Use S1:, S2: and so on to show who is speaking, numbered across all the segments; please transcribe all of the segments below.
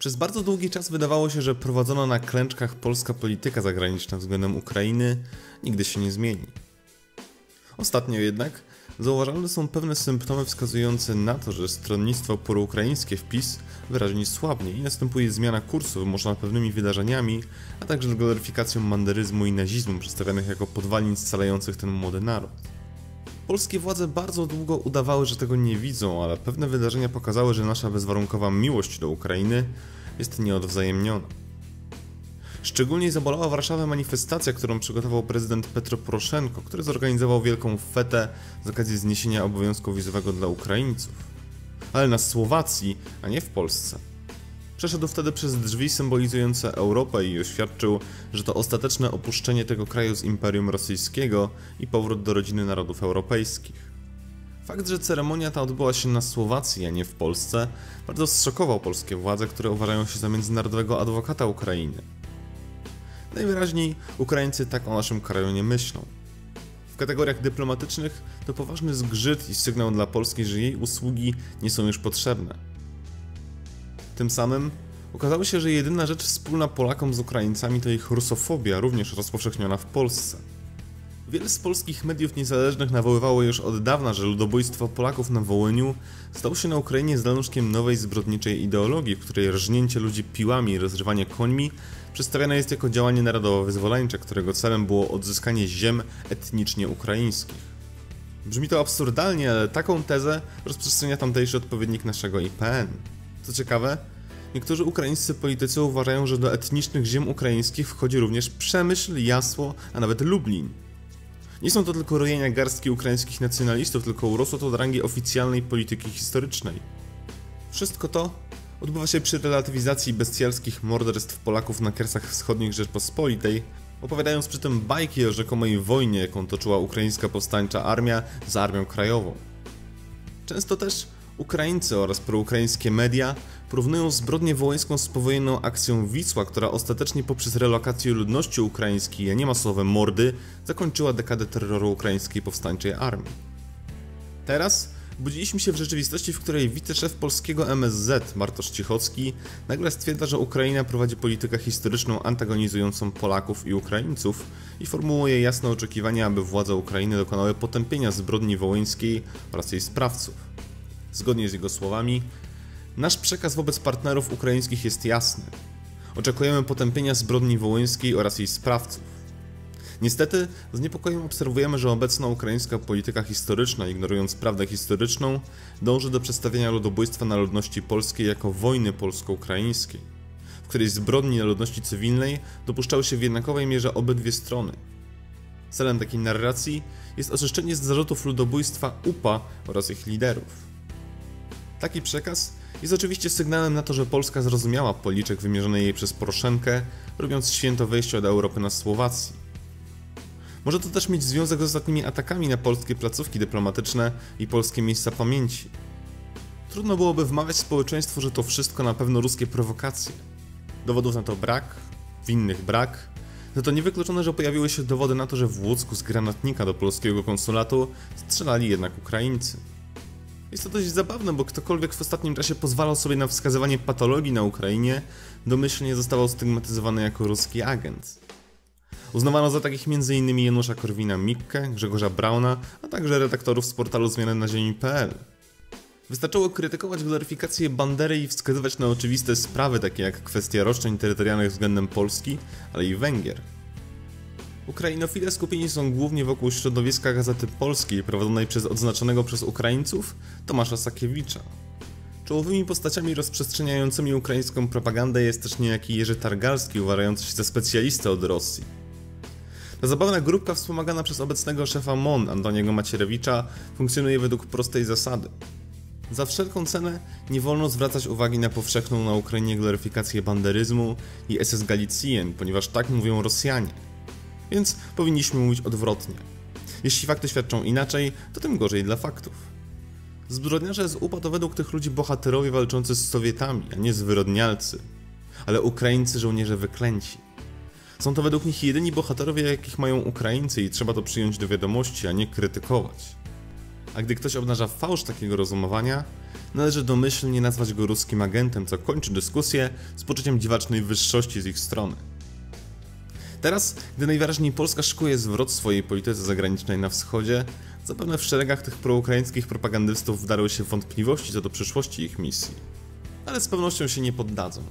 S1: Przez bardzo długi czas wydawało się, że prowadzona na klęczkach polska polityka zagraniczna względem Ukrainy nigdy się nie zmieni. Ostatnio jednak zauważalne są pewne symptomy wskazujące na to, że stronnictwo proukraińskie w PiS wyraźnie słabnie i następuje zmiana kursu wymuszona pewnymi wydarzeniami, a także gloryfikacją manderyzmu i nazizmu przedstawianych jako podwalin scalających ten młody naród. Polskie władze bardzo długo udawały, że tego nie widzą, ale pewne wydarzenia pokazały, że nasza bezwarunkowa miłość do Ukrainy jest nieodwzajemniona. Szczególnie zabolała Warszawę manifestacja, którą przygotował prezydent Petro Poroszenko, który zorganizował wielką fetę z okazji zniesienia obowiązku wizowego dla Ukraińców. Ale na Słowacji, a nie w Polsce. Przeszedł wtedy przez drzwi symbolizujące Europę i oświadczył, że to ostateczne opuszczenie tego kraju z Imperium Rosyjskiego i powrót do rodziny narodów europejskich. Fakt, że ceremonia ta odbyła się na Słowacji, a nie w Polsce, bardzo zszokował polskie władze, które uważają się za międzynarodowego adwokata Ukrainy. Najwyraźniej Ukraińcy tak o naszym kraju nie myślą. W kategoriach dyplomatycznych to poważny zgrzyt i sygnał dla Polski, że jej usługi nie są już potrzebne. Tym samym okazało się, że jedyna rzecz wspólna Polakom z Ukraińcami to ich rusofobia, również rozpowszechniona w Polsce. Wiele z polskich mediów niezależnych nawoływało już od dawna, że ludobójstwo Polaków na Wołyniu stało się na Ukrainie zalążkiem nowej zbrodniczej ideologii, w której rżnięcie ludzi piłami i rozrywanie końmi przedstawiane jest jako działanie narodowo-wyzwoleńcze, którego celem było odzyskanie ziem etnicznie ukraińskich. Brzmi to absurdalnie, ale taką tezę rozprzestrzenia tamtejszy odpowiednik naszego IPN. Co ciekawe, niektórzy ukraińscy politycy uważają, że do etnicznych ziem ukraińskich wchodzi również Przemyśl, Jasło, a nawet Lublin. Nie są to tylko rojenia garstki ukraińskich nacjonalistów, tylko urosło to do rangi oficjalnej polityki historycznej. Wszystko to odbywa się przy relatywizacji bestialskich morderstw Polaków na Kersach Wschodnich Rzeczpospolitej, opowiadając przy tym bajki o rzekomej wojnie, jaką toczyła ukraińska powstańcza armia z armią krajową. Często też Ukraińcy oraz proukraińskie media porównują zbrodnię wołyńską z powojenną akcją Wisła, która ostatecznie poprzez relokację ludności ukraińskiej, a nie masowe mordy, zakończyła dekadę terroru ukraińskiej powstańczej armii. Teraz budziliśmy się w rzeczywistości, w której wiceszef polskiego MSZ, Bartosz Cichocki, nagle stwierdza, że Ukraina prowadzi politykę historyczną antagonizującą Polaków i Ukraińców i formułuje jasne oczekiwania, aby władze Ukrainy dokonały potępienia zbrodni wołyńskiej oraz jej sprawców. Zgodnie z jego słowami, nasz przekaz wobec partnerów ukraińskich jest jasny. Oczekujemy potępienia zbrodni wołyńskiej oraz jej sprawców. Niestety, z niepokojem obserwujemy, że obecna ukraińska polityka historyczna, ignorując prawdę historyczną, dąży do przedstawienia ludobójstwa na ludności polskiej jako wojny polsko-ukraińskiej, w której zbrodni na ludności cywilnej dopuszczały się w jednakowej mierze obydwie strony. Celem takiej narracji jest oczyszczenie z zarzutów ludobójstwa UPA oraz ich liderów. Taki przekaz jest oczywiście sygnałem na to, że Polska zrozumiała policzek wymierzony jej przez Poroszenkę, robiąc święto wejścia do Europy na Słowacji. Może to też mieć związek z ostatnimi atakami na polskie placówki dyplomatyczne i polskie miejsca pamięci. Trudno byłoby wmawiać społeczeństwu, że to wszystko na pewno ruskie prowokacje. Dowodów na to brak, winnych brak, no to niewykluczone, że pojawiły się dowody na to, że w Łódzku z granatnika do polskiego konsulatu strzelali jednak Ukraińcy. Jest to dość zabawne, bo ktokolwiek w ostatnim czasie pozwalał sobie na wskazywanie patologii na Ukrainie, domyślnie zostawał stygmatyzowany jako ruski agent. Uznawano za takich m.in. Janusza Korwina-Mikke, Grzegorza Brauna, a także redaktorów z portalu zmiany na ziemi.pl. Wystarczyło krytykować gloryfikację Bandery i wskazywać na oczywiste sprawy, takie jak kwestia roszczeń terytorialnych względem Polski, ale i Węgier. Ukrainofile skupieni są głównie wokół środowiska Gazety Polskiej prowadzonej przez odznaczonego przez Ukraińców Tomasza Sakiewicza. Czołowymi postaciami rozprzestrzeniającymi ukraińską propagandę jest też niejaki Jerzy Targalski uważający się za specjalistę od Rosji. Ta zabawna grupka wspomagana przez obecnego szefa MON Antoniego Macierewicza funkcjonuje według prostej zasady. Za wszelką cenę nie wolno zwracać uwagi na powszechną na Ukrainie gloryfikację banderyzmu i SS Galicjen, ponieważ tak mówią Rosjanie – więc powinniśmy mówić odwrotnie. Jeśli fakty świadczą inaczej, to tym gorzej dla faktów. Zbrodniarze z UPA to według tych ludzi bohaterowie walczący z Sowietami, a nie zwyrodnialcy. Ale Ukraińcy żołnierze wyklęci. Są to według nich jedyni bohaterowie, jakich mają Ukraińcy i trzeba to przyjąć do wiadomości, a nie krytykować. A gdy ktoś obnaża fałsz takiego rozumowania, należy domyślnie nazwać go ruskim agentem, co kończy dyskusję z poczuciem dziwacznej wyższości z ich strony. Teraz, gdy najwyraźniej Polska szykuje zwrot swojej polityce zagranicznej na wschodzie, zapewne w szeregach tych proukraińskich propagandystów wdarły się wątpliwości co do przyszłości ich misji. Ale z pewnością się nie poddadzą.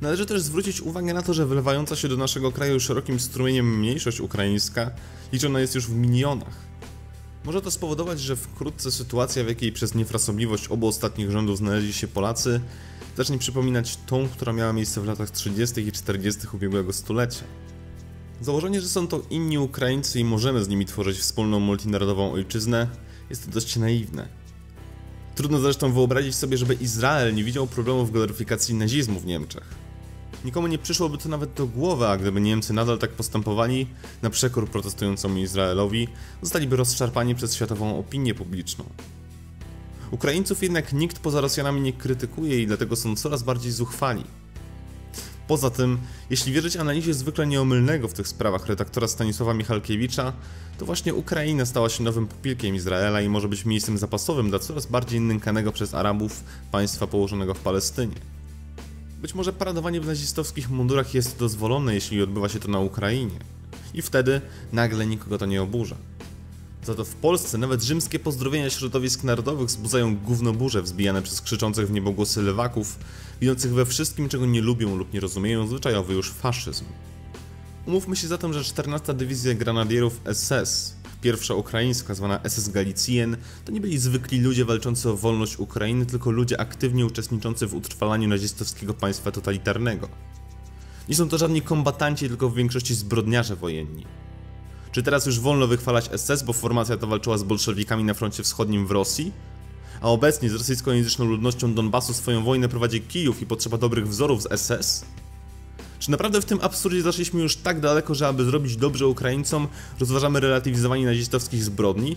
S1: Należy też zwrócić uwagę na to, że wylewająca się do naszego kraju szerokim strumieniem mniejszość ukraińska liczona jest już w milionach. Może to spowodować, że wkrótce sytuacja, w jakiej przez niefrasobliwość obu ostatnich rządów znaleźli się Polacy, zacznie przypominać tą, która miała miejsce w latach 30. i 40. ubiegłego stulecia. Założenie, że są to inni Ukraińcy i możemy z nimi tworzyć wspólną multinarodową ojczyznę, jest dość naiwne. Trudno zresztą wyobrazić sobie, żeby Izrael nie widział problemu w gloryfikacji nazizmu w Niemczech. Nikomu nie przyszłoby to nawet do głowy, a gdyby Niemcy nadal tak postępowali, na przekór protestującemu Izraelowi, zostaliby rozszarpani przez światową opinię publiczną. Ukraińców jednak nikt poza Rosjanami nie krytykuje i dlatego są coraz bardziej zuchwali. Poza tym, jeśli wierzyć analizie zwykle nieomylnego w tych sprawach redaktora Stanisława Michalkiewicza, to właśnie Ukraina stała się nowym pupilkiem Izraela i może być miejscem zapasowym dla coraz bardziej nękanego przez Arabów państwa położonego w Palestynie. Być może paradowanie w nazistowskich mundurach jest dozwolone, jeśli odbywa się to na Ukrainie. I wtedy nagle nikogo to nie oburza. Za to w Polsce nawet rzymskie pozdrowienia środowisk narodowych wzbudzają gównoburze wzbijane przez krzyczących w niebogłosy lewaków, widzących we wszystkim, czego nie lubią lub nie rozumieją, zwyczajowy już faszyzm. Umówmy się zatem, że 14 Dywizja Granadierów SS, pierwsza ukraińska zwana SS Galicien, to nie byli zwykli ludzie walczący o wolność Ukrainy, tylko ludzie aktywnie uczestniczący w utrwalaniu nazistowskiego państwa totalitarnego. Nie są to żadni kombatanci, tylko w większości zbrodniarze wojenni. Czy teraz już wolno wychwalać SS, bo formacja ta walczyła z bolszewikami na froncie wschodnim w Rosji? A obecnie z rosyjskojęzyczną ludnością Donbasu swoją wojnę prowadzi Kijów i potrzeba dobrych wzorów z SS? Czy naprawdę w tym absurdzie zaszliśmy już tak daleko, że aby zrobić dobrze Ukraińcom, rozważamy relatywizowanie nazistowskich zbrodni?